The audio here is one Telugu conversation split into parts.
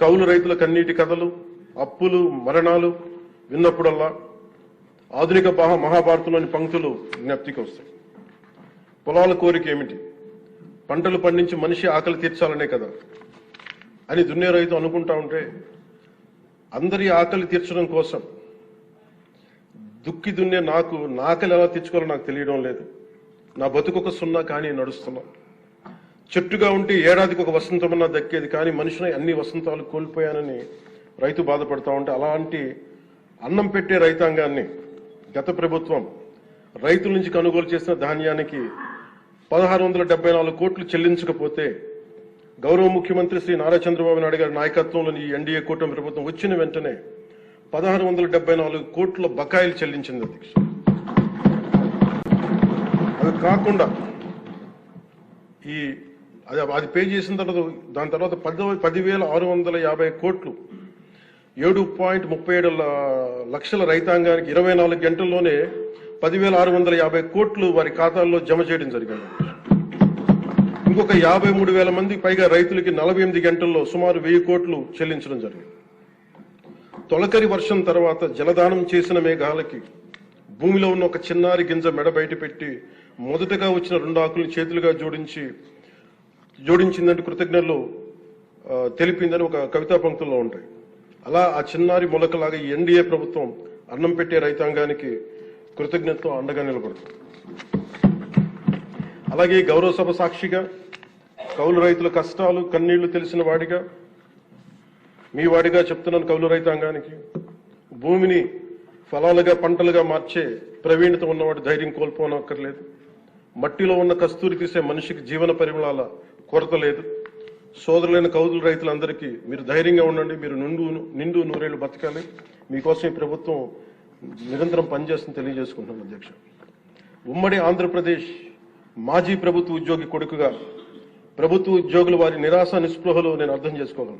కౌలు రైతుల కన్నీటి కథలు అప్పులు మరణాలు విన్నప్పుడల్లా ఆధునిక మహాభారతంలోని పంక్తులు జ్ఞప్తికి వస్తాయి. పొలాల కోరిక ఏమిటి? పంటలు పండించి మనిషి ఆకలి తీర్చాలనే కదా. అని దున్నే రైతు అనుకుంటా ఉంటే అందరి ఆకలి తీర్చడం కోసం దుక్కి దున్నే నాకు నా ఆకలి ఎలా తీర్చుకోవాలో నాకు తెలియడం లేదు. నా బతుకొక సున్నా కానీ నడుస్తున్నా. చెట్టుగా ఉంటే ఏడాదికి ఒక వసంతమన్నా దక్కేది కానీ మనిషిని అన్ని వసంతాలు కోల్పోయానని రైతు బాధపడతా ఉంటే అలాంటి అన్నం పెట్టే రైతాంగాన్ని గత ప్రభుత్వం రైతుల నుంచి కొనుగోలు చేసిన ధాన్యానికి పదహారు వందల డెబ్బై నాలుగు కోట్లు చెల్లించకపోతే గౌరవ ముఖ్యమంత్రి శ్రీ నారా చంద్రబాబు నాయుడు గారి నాయకత్వంలోని ఈ ఎన్డీఏ కూటమి ప్రభుత్వం వచ్చిన వెంటనే పదహారు వందల డెబ్బై నాలుగు కోట్ల బకాయిలు చెల్లించింది అధ్యక్ష. అది కాకుండా ఈ అది అది పే చేసిన తర్వాత దాని తర్వాత పది పదివేల ఆరు వందల యాభై కోట్లు ఏడు పాయింట్ ముప్పై ఏడు లక్షల రైతాంగానికి ఇరవై నాలుగు గంటల్లోనే పదివేల ఆరు వందల యాభై కోట్లు వారి ఖాతాల్లో జమ చేయడం జరిగింది. ఇంకొక యాభై మూడు వేల మంది పైగా రైతులకి నలభై ఎనిమిది గంటల్లో సుమారు వెయ్యి కోట్లు చెల్లించడం జరిగింది. తొలకరి వర్షం తర్వాత జలదానం చేసిన మేఘాలకి భూమిలో ఉన్న ఒక చిన్నారి గింజ మెడ బయట పెట్టి మొదటగా వచ్చిన రెండు ఆకులను చేతులుగా జోడించి జోడించిందంటే కృతజ్ఞతలు తెలిపిందని ఒక కవితా పంక్తుల్లో ఉంటాయి. అలా ఆ చిన్నారి మొలకలాగా ఈ ఎన్డీఏ ప్రభుత్వం అన్నం పెట్టే రైతాంగానికి కృతజ్ఞతతో అండగా నిలబడుతుంది. అలాగే గౌరవ సభ సాక్షిగా కౌలు రైతుల కష్టాలు కన్నీళ్ళు తెలిసిన వాడిగా మీ వాడిగా చెప్తున్నాను కౌలు రైతాంగానికి భూమిని ఫలాలుగా పంటలుగా మార్చే ప్రవీణత ఉన్నవాడు ధైర్యం కోల్పోనక్కర్లేదు. మట్టిలో ఉన్న కస్తూరి తీసే మనిషికి జీవన పరిమళాల కొరత లేదు. సోదరులైన కౌలు రైతులందరికీ మీరు ధైర్యంగా ఉండండి మీరు నిండు నిండు నూరేళ్ళు బతకాలి. మీకోసం ఈ ప్రభుత్వం నిరంతరం పనిచేస్తుంది తెలియజేసుకుంటున్నాను అధ్యక్ష. ఉమ్మడి ఆంధ్రప్రదేశ్ మాజీ ప్రభుత్వ ఉద్యోగి కొడుకుగా ప్రభుత్వ ఉద్యోగులు వారి నిరాశ నిస్పృహలు నేను అర్థం చేసుకోగలను.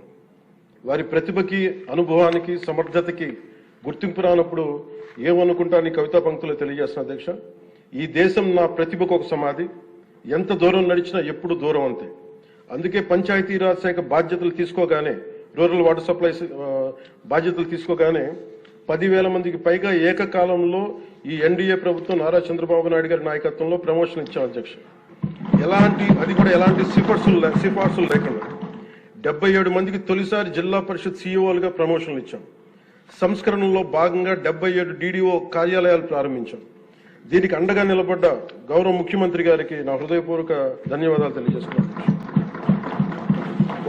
వారి ప్రతిభకి అనుభవానికి సమర్థతకి గుర్తింపు రానప్పుడు ఏమనుకుంటా నీ కవితా పంక్తులు తెలియజేస్తున్న అధ్యక్ష. ఈ దేశం నా ప్రతిభకు ఒక సమాధి. ఎంత దూరం నడిచినా ఎప్పుడు దూరం అంతే. అందుకే పంచాయతీరాజ్ శాఖ బాధ్యతలు తీసుకోగానే రూరల్ వాటర్ సప్లైస్ బాధ్యతలు తీసుకోగానే పదివేల మందికి పైగా ఏకకాలంలో ఈ ఎన్డీఏ ప్రభుత్వం నారా చంద్రబాబు నాయుడు గారి నాయకత్వంలో ప్రమోషన్ ఇచ్చాం అధ్యక్ష ఎలాంటి అది కూడా ఎలాంటి సిఫార్సులు సిఫార్సులు లేకుండా డెబ్బై ఏడు మందికి తొలిసారి జిల్లా పరిషత్ సీఈఓలుగా ప్రమోషన్లు ఇచ్చాం. సంస్కరణలో భాగంగా డెబ్బై ఏడు డీడీఓ కార్యాలయాలు ప్రారంభించాం. దీనికి అండగా నిలబడ్డ గౌరవ ముఖ్యమంత్రి గారికి నా హృదయపూర్వక ధన్యవాదాలు తెలియజేస్తున్నాను.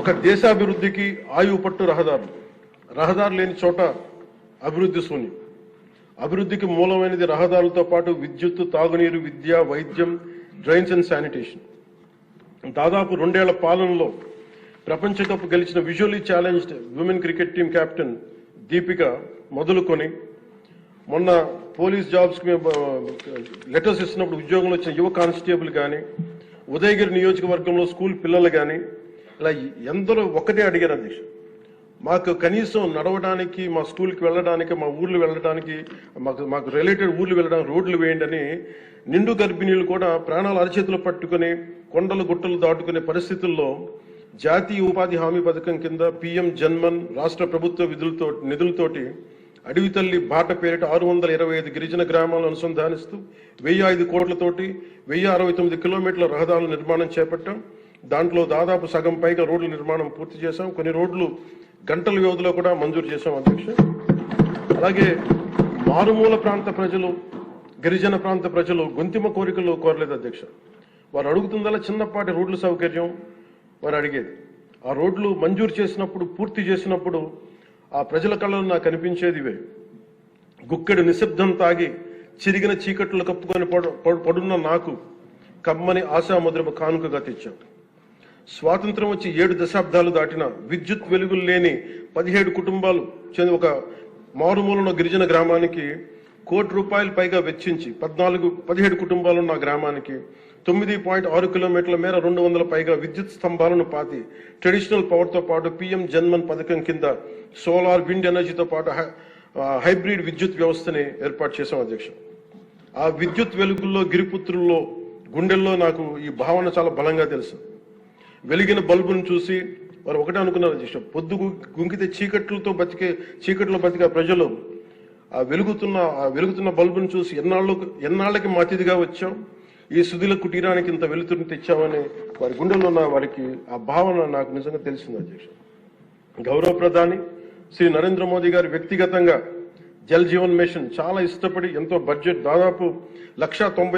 ఒక దేశాభివృద్ధికి ఆయువు పట్టు రహదారులు. రహదారు లేని చోట అభివృద్ధి శూన్యం. అభివృద్ధికి మూలమైనది రహదారులతో పాటు విద్యుత్తు తాగునీరు విద్య వైద్యం డ్రైన్స్ అండ్ శానిటేషన్. దాదాపు రెండేళ్ళ పాలనలో ప్రపంచ కప్ గెలిచిన visually challenged women cricket team captain Deepika మొదలుకొని మొన్న పోలీస్ జాబ్స్కి మేము లెటర్స్ ఇస్తున్నప్పుడు ఉద్యోగంలో వచ్చిన యువ కానిస్టేబుల్ కానీ ఉదయగిరి నియోజకవర్గంలో స్కూల్ పిల్లలు కానీ ఇలా ఎందరో ఒకటే అడిగారు అధ్యక్ష మాకు కనీసం నడవడానికి మా స్కూల్కి వెళ్ళడానికి మా ఊర్లు వెళ్ళడానికి మాకు మాకు రిలేటెడ్ ఊర్లు వెళ్ళడానికి రోడ్లు వేయండి అని నిండు గర్భిణీలు కూడా ప్రాణాలు అరచేతులు పట్టుకుని కొండలు గుట్టలు దాటుకునే పరిస్థితుల్లో జాతీయ ఉపాధి హామీ పథకం కింద పిఎం జన్మన్ రాష్ట్ర ప్రభుత్వ విధులతో నిధులతోటి అడవి తల్లి బాట పేరిట ఆరు వందల ఇరవై ఐదు గిరిజన గ్రామాలను అనుసంధానిస్తూ వెయ్యి ఐదు కోట్లతోటి వెయ్యి అరవై తొమ్మిది కిలోమీటర్ల రహదారుల నిర్మాణం చేపట్టాం. దాంట్లో దాదాపు సగం పైగా రోడ్ల నిర్మాణం పూర్తి చేశాం. కొన్ని రోడ్లు గంటల వ్యవధిలో కూడా మంజూరు చేశాం అధ్యక్ష. అలాగే మారుమూల ప్రాంత ప్రజలు గిరిజన ప్రాంత ప్రజలు గొంతిమ కోరికలు కోరలేదు అధ్యక్ష. వారు అడుగుతుందల్లా చిన్నపాటి రోడ్ల సౌకర్యం వారు అడిగేది. ఆ రోడ్లు మంజూరు చేసినప్పుడు పూర్తి చేసినప్పుడు ఆ ప్రజల కళ్ళలో నాకు కనిపించేది ఇవే. గుక్కెడు నిశ్శబ్దం తాగి చిరిగిన చీకట్లు కప్పుకొని పడున్న నాకు కమ్మని ఆశాముద్రము కానుకగా తెచ్చాం స్వాతంత్రం వచ్చి ఏడు దశాబ్దాలు దాటిన విద్యుత్ వెలుగులు లేని పదిహేడు కుటుంబాలు చెంది ఒక మారుమూలన గిరిజన గ్రామానికి కోటి రూపాయలు పైగా వెచ్చించి పద్నాలుగు పదిహేడు కుటుంబాలు ఉన్న గ్రామానికి తొమ్మిది పాయింట్ ఆరు కిలోమీటర్ల మేర రెండు వందల పైగా విద్యుత్ స్తంభాలను పాతి ట్రెడిషనల్ పవర్తో పాటు పిఎం జన్మన్ పథకం కింద సోలార్ విండ్ ఎనర్జీతో పాటు హై- హైబ్రిడ్ విద్యుత్ వ్యవస్థని ఏర్పాటు చేశాం అధ్యక్ష. ఆ విద్యుత్ వెలుగుల్లో గిరిపుత్రుల్లో గుండెల్లో నాకు ఈ భావన చాలా బలంగా తెలుసు. వెలిగిన బల్బును చూసి వారు ఒకటే అనుకున్నారు అధ్యక్ష పొద్దు గుంకితే చీకట్లతో బతికే చీకట్లో బతికే ప్రజలు. ఆ వెలుగుతున్న ఆ వెలుగుతున్న బల్బును చూసి ఎన్నాళ్ళు ఎన్నాళ్ళకి మా అతిథిగా వచ్చాం? ఈ సుధుల కుటీరానికి ఇంత వెలుతురుని తెచ్చామని వారి గుండెల్లో ఉన్న వారికి ఆ భావన నాకు నిజంగా తెలిసింది అధ్యక్ష. గౌరవ ప్రధాని శ్రీ నరేంద్ర మోదీ గారు వ్యక్తిగతంగా జల్ జీవన్ మిషన్ చాలా ఇష్టపడి ఎంతో బడ్జెట్ దాదాపు లక్ష తొంభై